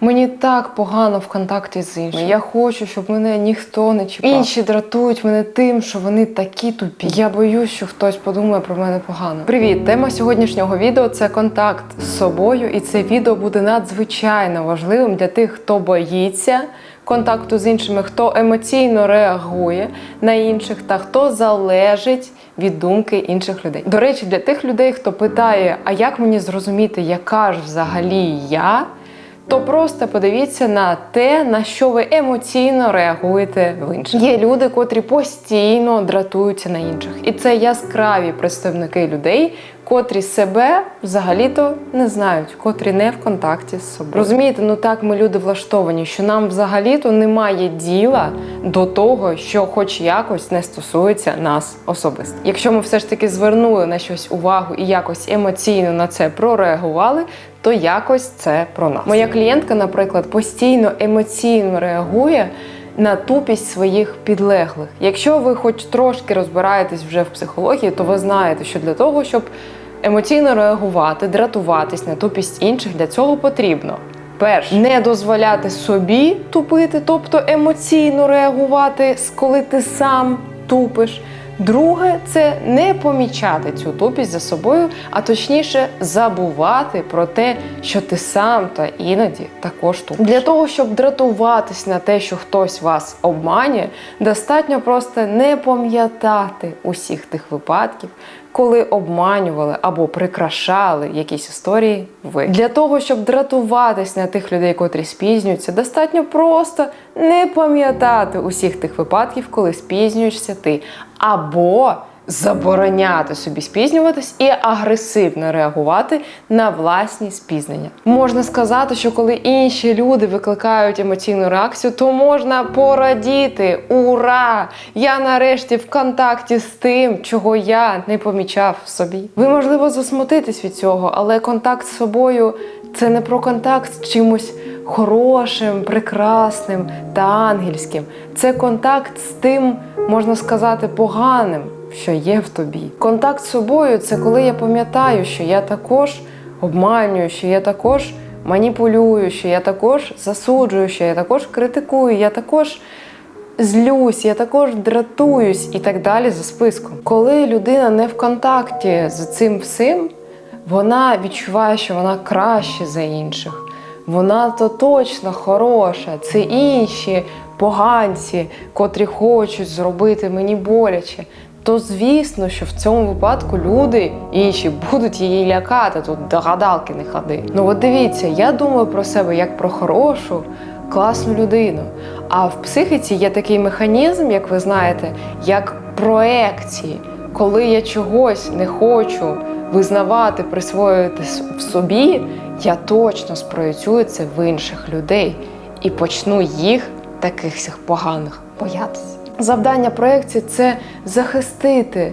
Мені так погано в контакті з іншими. Я хочу, щоб мене ніхто не чіпав. Інші дратують мене тим, що вони такі тупі. Я боюсь, що хтось подумає про мене погано. Привіт! Тема сьогоднішнього відео це контакт з собою, і це відео буде надзвичайно важливим для тих, хто боїться контакту з іншими, хто емоційно реагує на інших та хто залежить від думки інших людей. До речі, для тих людей, хто питає, а як мені зрозуміти, яка ж взагалі я? То просто подивіться на те, на що ви емоційно реагуєте в інших. Є люди, котрі постійно дратуються на інших, і це яскраві представники людей, котрі себе взагалі-то не знають, котрі не в контакті з собою. Розумієте, ну так ми люди влаштовані, що нам взагалі-то немає діла до того, що, хоч якось, не стосується нас особисто. Якщо ми все ж таки звернули на щось увагу і якось емоційно на це прореагували, то якось це про нас. Моя клієнтка, наприклад, постійно емоційно реагує на тупість своїх підлеглих. Якщо ви хоч трошки розбираєтесь вже в психології, то ви знаєте, що для того, щоб емоційно реагувати, дратуватись на тупість інших, для цього потрібно. Перше, не дозволяти собі тупити, тобто емоційно реагувати, коли ти сам тупиш. Друге, це не помічати цю тупість за собою, а точніше забувати про те, що ти сам та іноді також тупиш. Для того, щоб дратуватись на те, що хтось вас обманює, достатньо просто не пам'ятати усіх тих випадків, коли обманювали або прикрашали якісь історії ви. Для того, щоб дратуватись на тих людей, котрі спізнюються, достатньо просто не пам'ятати усіх тих випадків, коли спізнюєшся ти, або забороняти собі спізнюватись і агресивно реагувати на власні спізнення. Можна сказати, що коли інші люди викликають емоційну реакцію, то можна порадіти. Ура! Я нарешті в контакті з тим, чого я не помічав в собі. Ви можливо засмутитесь від цього, але контакт з собою це не про контакт з чимось хорошим, прекрасним та ангельським. Це контакт з тим, можна сказати, поганим, що є в тобі. Контакт з собою це коли я пам'ятаю, що я також обманюю, що я також маніпулюю, що я також засуджую, що я також критикую, я також. Злюсь, я також дратуюсь і так далі за списком. Коли людина не в контакті з цим всім, вона відчуває, що вона краще за інших. Вона то точно хороша, це інші поганці, котрі хочуть зробити мені боляче. То звісно, що в цьому випадку люди інші будуть її лякати. Тут до гадалки не ходи. Ну от дивіться, я думаю про себе як про хорошу, класну людину. А в психіці є такий механізм, як ви знаєте, як проекції. Коли я чогось не хочу визнавати, присвоювати в собі, я точно спроєцюю це в інших людей і почну їх, таких всіх поганих, боятися. Завдання проекції це захистити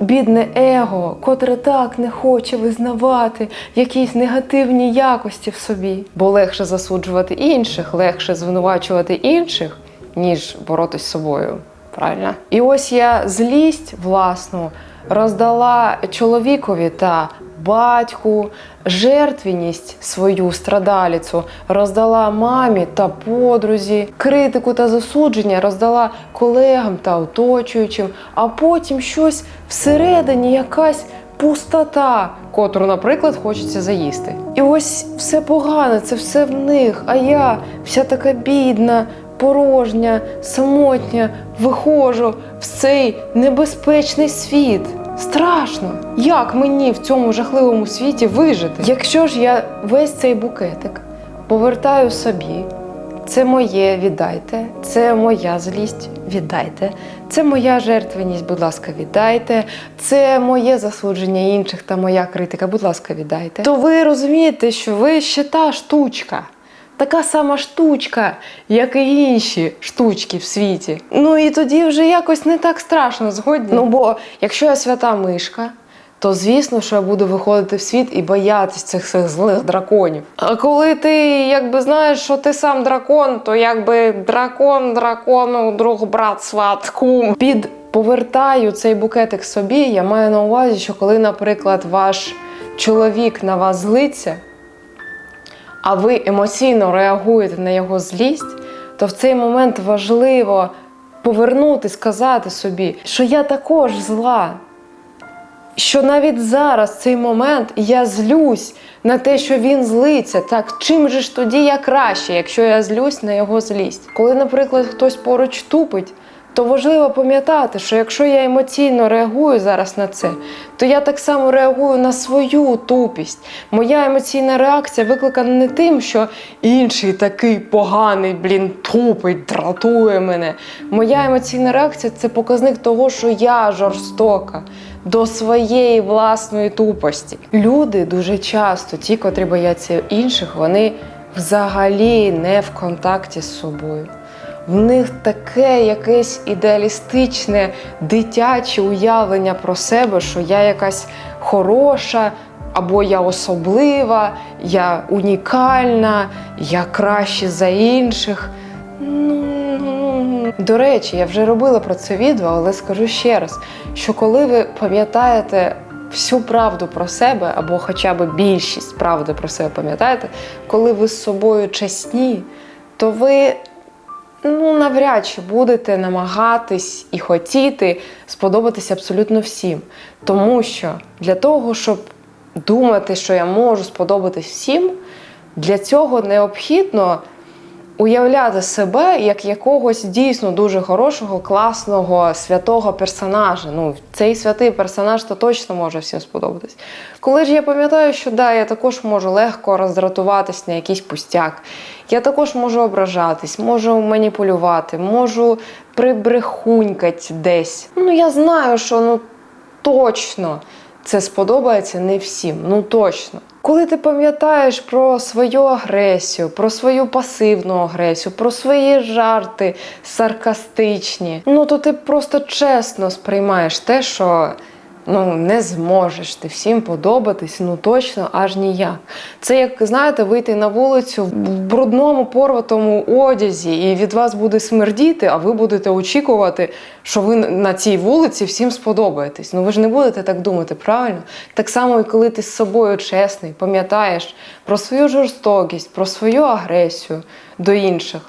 бідне его, котре так не хоче визнавати якісь негативні якості в собі. Бо легше засуджувати інших, легше звинувачувати інших, ніж боротись з собою. Правильно? І ось я злість власну роздала чоловікові та батьку, жертвіність свою страдаліцю роздала мамі та подрузі, критику та засудження роздала колегам та оточуючим, а потім щось всередині якась пустота, котру, наприклад, хочеться заїсти. І ось все погане, це все в них. А я вся така бідна, порожня, самотня, виходжу в цей небезпечний світ. Страшно, як мені в цьому жахливому світі вижити? Якщо ж я весь цей букетик повертаю собі, це моє віддайте, це моя злість, віддайте, це моя жертвеність, будь ласка, віддайте, це моє засудження інших та моя критика, будь ласка, віддайте. То ви розумієте, що ви ще та штучка. Така сама штучка, як і інші штучки в світі. Ну і тоді вже якось не так страшно згодні. Ну бо якщо я свята мишка, то звісно, що я буду виходити в світ і боятись цих всіх злих драконів. А коли ти якби знаєш, що ти сам дракон, то якби дракон, дракону, друг, брат, сват, кум. Під повертаю цей букетик собі. Я маю на увазі, що коли, наприклад, ваш чоловік на вас злиться. А ви емоційно реагуєте на його злість, то в цей момент важливо повернути, сказати собі, що я також зла. Що навіть зараз, цей момент, я злюсь на те, що він злиться. Так чим же ж тоді я краще, якщо я злюсь на його злість? Коли, наприклад, хтось поруч тупить, то важливо пам'ятати, що якщо я емоційно реагую зараз на це, то я так само реагую на свою тупість. Моя емоційна реакція викликана не тим, що інший такий поганий, блін, тупить, дратує мене. Моя емоційна реакція це показник того, що я жорстока. До своєї власної тупості. Люди дуже часто, ті, котрі бояться інших, вони взагалі не в контакті з собою. В них таке якесь ідеалістичне дитяче уявлення про себе, що я якась хороша, або я особлива, я унікальна, я краще за інших. Ну, до речі, я вже робила про це відео, але скажу ще раз, що коли ви пам'ятаєте всю правду про себе, або хоча б більшість правди про себе пам'ятаєте, коли ви з собою чесні, то ви ну, навряд чи будете намагатись і хотіти сподобатися абсолютно всім. Тому що для того, щоб думати, що я можу сподобатись всім, для цього необхідно уявляти себе як якогось дійсно дуже хорошого, класного, святого персонажа. Ну, цей святий персонаж то точно може всім сподобатись. Коли ж я пам'ятаю, що да, я також можу легко роздратуватись на якийсь пустяк, я також можу ображатись, можу маніпулювати, можу прибрехунькать десь. Ну, я знаю, що ну точно це сподобається не всім. Ну точно. Коли ти пам'ятаєш про свою агресію, про свою пасивну агресію, про свої жарти саркастичні, ну то ти просто чесно сприймаєш те, що ну не зможеш ти всім подобатись, ну точно аж ніяк. Це як знаєте, вийти на вулицю в брудному порватому одязі, і від вас буде смердіти, а ви будете очікувати, що ви на цій вулиці всім сподобаєтесь. Ну ви ж не будете так думати, правильно? Так само, і коли ти з собою чесний, пам'ятаєш про свою жорстокість, про свою агресію до інших.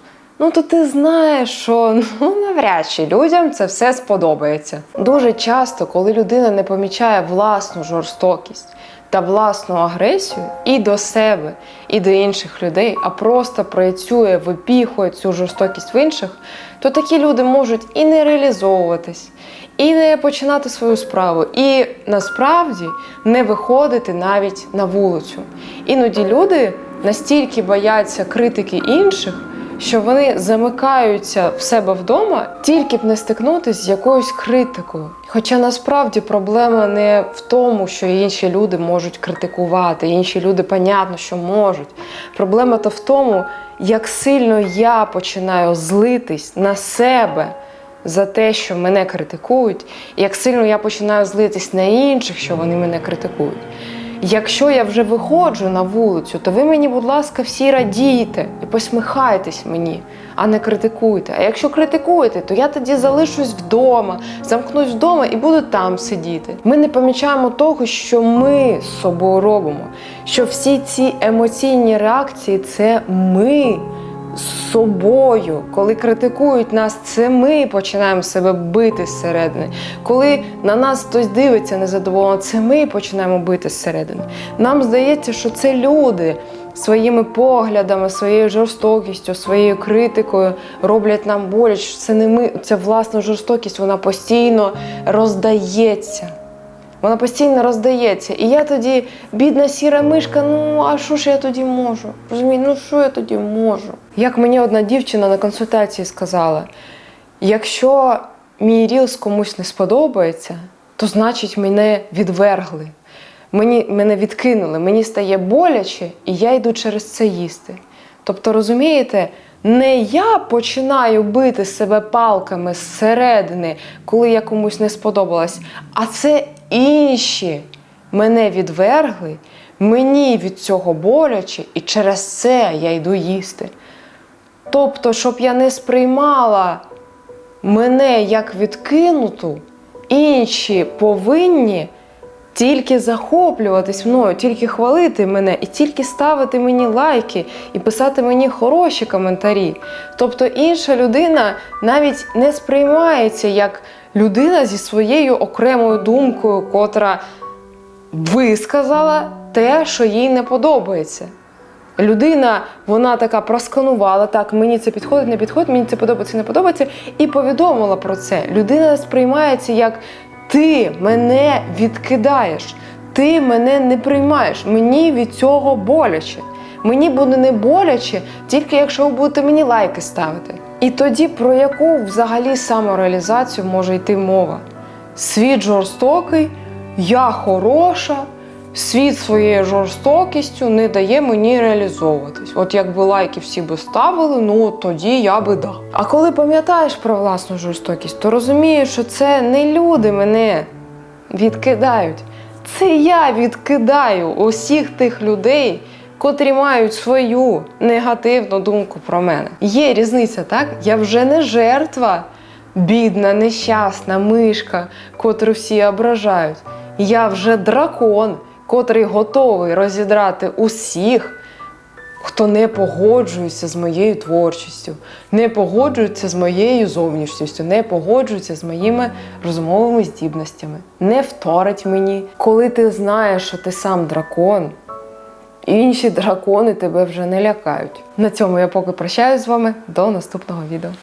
Ну, то ти знаєш, що ну навряд чи людям це все сподобається. Дуже часто, коли людина не помічає власну жорстокість та власну агресію і до себе, і до інших людей, а просто працює, випіхує цю жорстокість в інших, то такі люди можуть і не реалізовуватись, і не починати свою справу, і насправді не виходити навіть на вулицю. Іноді люди настільки бояться критики інших що вони замикаються в себе вдома, тільки б не стикнутися з якоюсь критикою. Хоча насправді проблема не в тому, що інші люди можуть критикувати, інші люди, понятно, що можуть. Проблема то в тому, як сильно я починаю злитись на себе. За те, що мене критикують, і як сильно я починаю злитись на інших, що вони мене критикують. Якщо я вже виходжу на вулицю, то ви мені, будь ласка, всі радійте і посміхайтесь мені, а не критикуйте. А якщо критикуєте, то я тоді залишусь вдома, замкнусь вдома і буду там сидіти. Ми не помічаємо того, що ми з собою робимо, що всі ці емоційні реакції це ми з собою. Коли критикують нас, це ми починаємо себе бити зсередини. Коли на нас хтось дивиться незадоволено, це ми починаємо бити зсередини. Нам здається, що це люди. Своїми поглядами, своєю жорстокістю, своєю критикою роблять нам боляче. Це не ми, ця власна жорстокість, вона постійно роздається. Вона постійно роздається. І я тоді, бідна сіра мишка, ну а що ж я тоді можу? Розумієте, ну що я тоді можу? Як мені одна дівчина на консультації сказала: якщо мій рілс комусь не сподобається, то значить мене відвергли. Мені, Мене відкинули, мені стає боляче, і я йду через це їсти. Тобто, розумієте? Не я починаю бити себе палками зсередини, коли я комусь не сподобалась, а це інші мене відвергли, мені від цього боляче, і через це я йду їсти. Тобто, щоб я не сприймала мене як відкинуту, інші повинні тільки захоплюватись мною, тільки хвалити мене і тільки ставити мені лайки і писати мені хороші коментарі. Тобто інша людина навіть не сприймається як людина зі своєю окремою думкою, котра висказала те, що їй не подобається. Людина, вона така просканувала, так, мені це підходить, не підходить, мені це подобається, не подобається, і повідомила про це. Людина сприймається як ти мене відкидаєш, ти мене не приймаєш, мені від цього боляче. Мені буде не боляче, тільки якщо ви будете мені лайки ставити. І тоді про яку взагалі самореалізацію може йти мова? Світ жорстокий, я хороша, світ своєю жорстокістю не дає мені реалізовуватись. От якби лайки всі би ставили, ну тоді я би дав. А коли пам'ятаєш про власну жорстокість, то розумієш, що це не люди мене відкидають. Це я відкидаю усіх тих людей, котрі мають свою негативну думку про мене. Є різниця, так? Я вже не жертва, бідна, нещасна мишка, котру всі ображають. Я вже дракон, котрий готовий розідрати усіх, хто не погоджується з моєю творчістю, не погоджується з моєю зовнішністю, не погоджується з моїми розумовими здібностями, не вторить мені. Коли ти знаєш, що ти сам дракон, інші дракони тебе вже не лякають. На цьому я поки прощаюсь з вами до наступного відео.